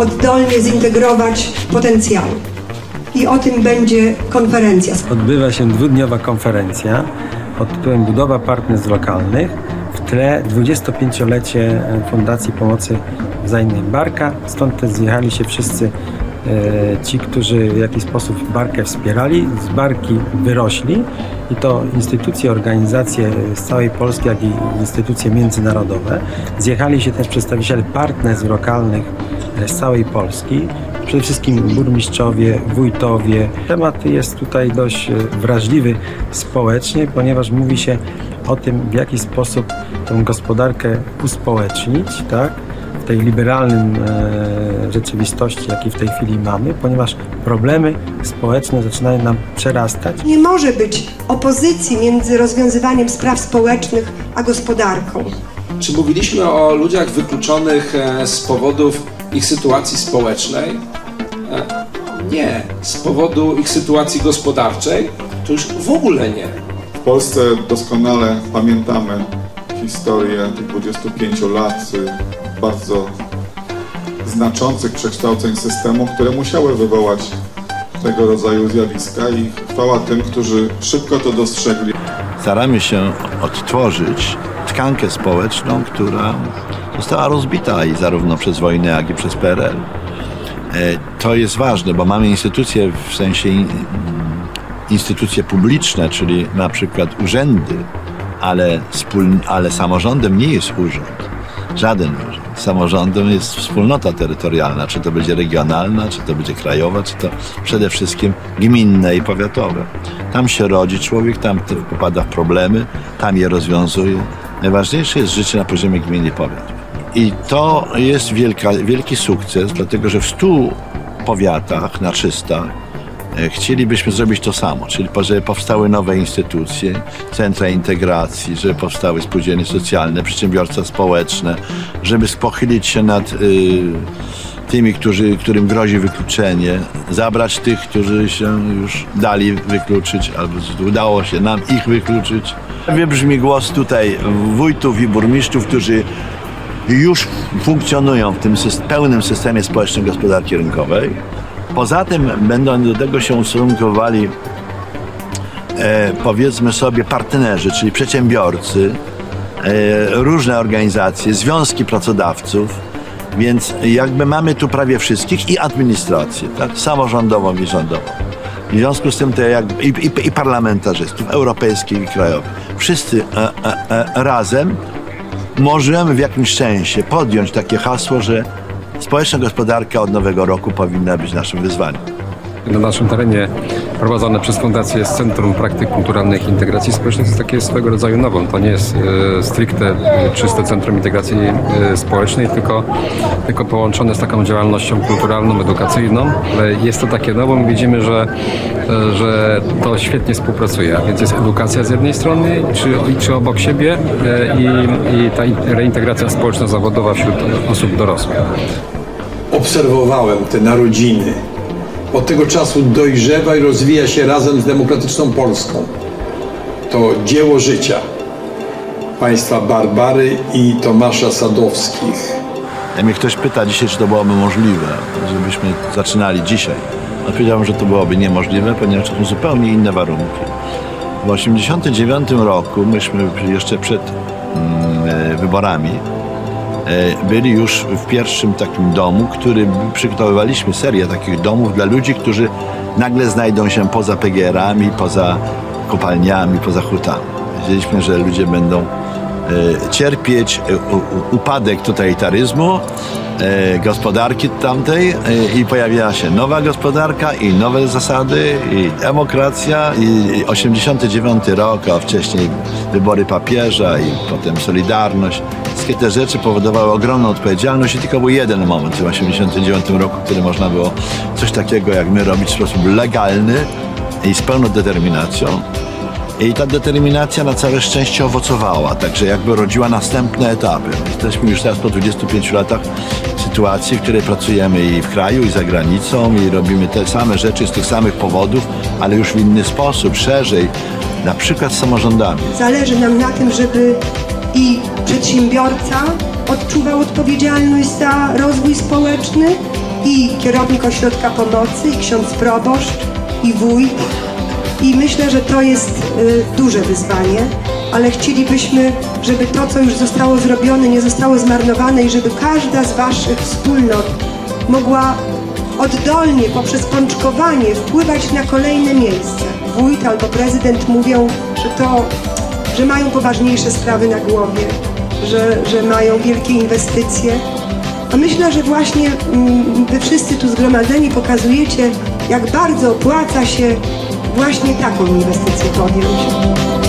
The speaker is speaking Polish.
oddolnie zintegrować potencjały. I o tym będzie konferencja. Odbywa się dwudniowa konferencja pod tytułem Budowa partnerstw lokalnych. W tle 25-lecie Fundacji Pomocy Wzajemnej Barka. Stąd też zjechali się wszyscy ci, którzy w jakiś sposób Barkę wspierali. Z Barki wyrośli i to instytucje, organizacje z całej Polski, jak i instytucje międzynarodowe. Zjechali się też przedstawiciele partnerstw lokalnych e, z całej Polski. Przede wszystkim burmistrzowie, wójtowie. Temat jest tutaj dość e, wrażliwy społecznie, ponieważ mówi się o tym, w jaki sposób tę gospodarkę uspołecznić, tak? W tej liberalnym e, rzeczywistości, jakiej w tej chwili mamy, ponieważ problemy społeczne zaczynają nam przerastać. Nie może być opozycji między rozwiązywaniem spraw społecznych a gospodarką. Czy mówiliśmy o ludziach wykluczonych e, z powodów ich sytuacji społecznej? E, Nie. Z powodu ich sytuacji gospodarczej? To już w ogóle nie. W Polsce doskonale pamiętamy historię tych 25 lat bardzo znaczących przekształceń systemu, które musiały wywołać tego rodzaju zjawiska i chwała tym, którzy szybko to dostrzegli. staramy się odtworzyć tkankę społeczną, która została rozbita i zarówno przez wojnę, jak i przez PRL. E, To jest ważne, bo mamy instytucje w sensie in- instytucje publiczne, czyli na przykład urzędy, ale, ale samorządem nie jest urząd. Żaden. Samorządem jest wspólnota terytorialna, czy to będzie regionalna, czy to będzie krajowa, czy to przede wszystkim gminne i powiatowe. Tam się rodzi człowiek, tam popada w problemy, tam je rozwiązuje. Najważniejsze jest życie na poziomie gminy i powiatu. I to jest wielka, wielki sukces, dlatego że w stu powiatach na 300 E, Chcielibyśmy zrobić to samo, czyli żeby powstały nowe instytucje, centra integracji, żeby powstały spółdzielnie socjalne, przedsiębiorstwa społeczne, żeby pochylić się nad y, tymi, którzy, którym grozi wykluczenie, zabrać tych, którzy się już dali wykluczyć, albo udało się nam ich wykluczyć. Wybrzmi głos tutaj wójtów i burmistrzów, którzy już funkcjonują w tym pełnym systemie społeczno-gospodarki rynkowej. Poza tym będą do tego się ustosunkowali e, powiedzmy sobie partnerzy, czyli przedsiębiorcy, e, różne organizacje, związki pracodawców, więc jakby mamy tu prawie wszystkich i administrację, tak? samorządową i rządową. W związku z tym to jak, i, i, i parlamentarzystów europejskich i krajowych. Wszyscy e, e, e, razem możemy w jakimś sensie podjąć takie hasło, że społeczna gospodarka od nowego roku powinna być naszym wyzwaniem. Na naszym terenie prowadzone przez Fundację jest Centrum Praktyk Kulturalnych Integracji Społecznej. Jest takie swego rodzaju nową. To nie jest e, stricte e, czyste Centrum Integracji e, Społecznej, tylko, tylko połączone z taką działalnością kulturalną, edukacyjną. Ale jest to takie nową. Widzimy, że, e, że to świetnie współpracuje. Więc jest edukacja z jednej strony, czy, czy obok siebie e, i, i ta reintegracja społeczno-zawodowa wśród osób dorosłych. obserwowałem te narodziny. Od tego czasu dojrzewa i rozwija się razem z demokratyczną Polską. To dzieło życia państwa Barbary i Tomasza Sadowskich. Jak mnie ktoś pyta dzisiaj, czy to byłoby możliwe, żebyśmy zaczynali dzisiaj, odpowiedziałbym, że to byłoby niemożliwe, ponieważ to są zupełnie inne warunki. W 1989 roku, myśmy jeszcze przed mm, e, wyborami, byli już w pierwszym takim domu, który przygotowywaliśmy serię takich domów dla ludzi, którzy nagle znajdą się poza PGR-ami, poza kopalniami, poza hutami. Wiedzieliśmy, że ludzie będą e, cierpieć e, upadek totalitaryzmu, e, gospodarki tamtej e, i pojawiała się nowa gospodarka i nowe zasady i demokracja i 89 rok, a wcześniej wybory papieża i potem Solidarność. Wszystkie te rzeczy powodowały ogromną odpowiedzialność i tylko był jeden moment w 89 roku, kiedy można było coś takiego jak my robić w sposób legalny i z pełną determinacją. I ta determinacja na całe szczęście owocowała, także jakby rodziła następne etapy. Jesteśmy już teraz po 25 latach w sytuacji, w której pracujemy i w kraju, i za granicą, i robimy te same rzeczy z tych samych powodów, ale już w inny sposób, szerzej, na przykład z samorządami. Zależy nam na tym, żeby i przedsiębiorca odczuwał odpowiedzialność za rozwój społeczny, i kierownik ośrodka pomocy, i ksiądz proboszcz, i wójt. I myślę, że to jest y, duże wyzwanie, ale chcielibyśmy, żeby to, co już zostało zrobione, nie zostało zmarnowane i żeby każda z Waszych wspólnot mogła oddolnie, poprzez pączkowanie wpływać na kolejne miejsce. Wójt albo prezydent mówią, że to, że mają poważniejsze sprawy na głowie, że, że mają wielkie inwestycje. A myślę, że właśnie mm, wy wszyscy tu zgromadzeni pokazujecie, jak bardzo opłaca się właśnie taką inwestycję podjąć.